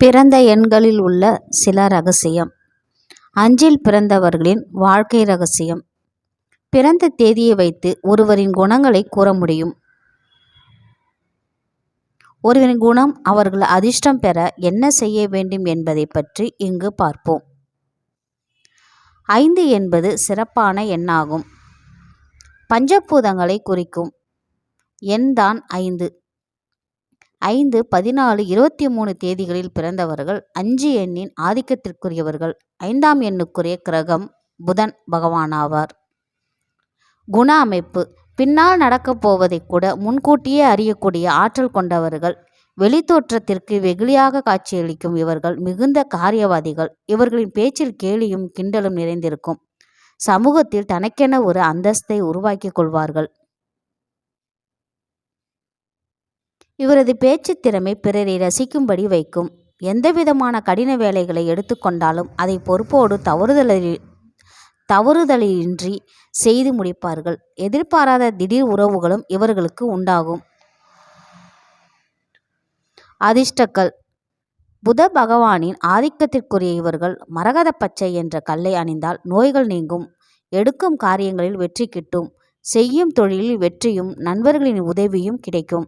பிறந்த எண்களில் உள்ள சில ரகசியம். அஞ்சில் பிறந்தவர்களின் வாழ்க்கை ரகசியம். பிறந்த தேதியை வைத்து ஒருவரின் குணங்களை கூற முடியும். ஒருவரின் குணம் அவர்கள் அதிர்ஷ்டம் பெற என்ன செய்ய வேண்டும் என்பதை பற்றி இங்கு பார்ப்போம். ஐந்து என்பது சிறப்பான எண்ணாகும். பஞ்சபூதங்களை குறிக்கும். எண்தான் ஐந்து. ஐந்து பதினாலு இருபத்தி மூணு தேதிகளில் பிறந்தவர்கள் அஞ்சு எண்ணின் ஆதிக்கத்திற்குரியவர்கள் ஐந்தாம் எண்ணுக்குரிய கிரகம் புதன் பகவானாவார். குண அமைப்பு. பின்னால் நடக்கப் போவதை கூட முன்கூட்டியே அறியக்கூடிய ஆற்றல் கொண்டவர்கள் வெளித்தோற்றத்திற்கு வெகுளியாக காட்சியளிக்கும் இவர்கள் மிகுந்த காரியவாதிகள். இவர்களின் பேச்சில் கேலியும் கிண்டலும் நிறைந்திருக்கும். சமூகத்தில் தனக்கென ஒரு அந்தஸ்தை உருவாக்கிக் கொள்வார்கள். இவரது பேச்சு திறமை பிறரை ரசிக்கும்படி வைக்கும். எந்தவிதமான கடின வேலைகளை எடுத்துக்கொண்டாலும் அதை பொறுப்போடு தவறுதலில் தவறுதலின்றி செய்து முடிப்பார்கள். எதிர்பாராத திடீர் உறவுகளும் இவர்களுக்கு உண்டாகும். அதிர்ஷ்டக்கல். புத பகவானின் ஆதிக்கத்திற்குரிய இவர்கள் மரகத பச்சை என்ற கல்லை அணிந்தால் நோய்கள் நீங்கும். எடுக்கும் காரியங்களில் வெற்றி கிட்டும். செய்யும் தொழிலில் வெற்றியும் நண்பர்களின் உதவியும் கிடைக்கும்.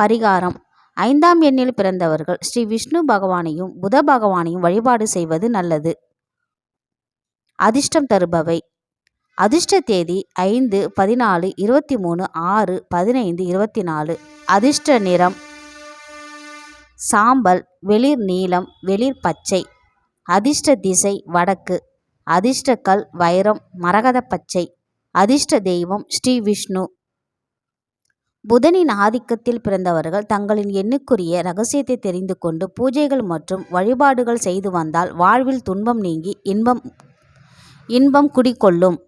பரிகாரம். ஐந்தாம் எண்ணில் பிறந்தவர்கள் ஸ்ரீ விஷ்ணு பகவானையும் புத பகவானையும் வழிபாடு செய்வது நல்லது. அதிர்ஷ்டம் தருபவை. அதிர்ஷ்ட தேதி ஐந்து பதினாலு இருபத்தி மூணு ஆறு பதினைந்து இருபத்தி நாலு அதிர்ஷ்ட நிறம். சாம்பல் வெளிர் நீலம் வெளிர் பச்சை. அதிர்ஷ்ட திசை வடக்கு. அதிர்ஷ்டக்கல் வைரம் மரகத பச்சை. அதிர்ஷ்ட தெய்வம் ஸ்ரீ விஷ்ணு. புதனின் ஆதிக்கத்தில் பிறந்தவர்கள் தங்களின் எண்ணுக்குரிய ரகசியத்தை தெரிந்து கொண்டு பூஜைகள் மற்றும் வழிபாடுகள் செய்து வந்தால் வாழ்வில் துன்பம் நீங்கி இன்பம் இன்பம் குடிக்கொள்ளும்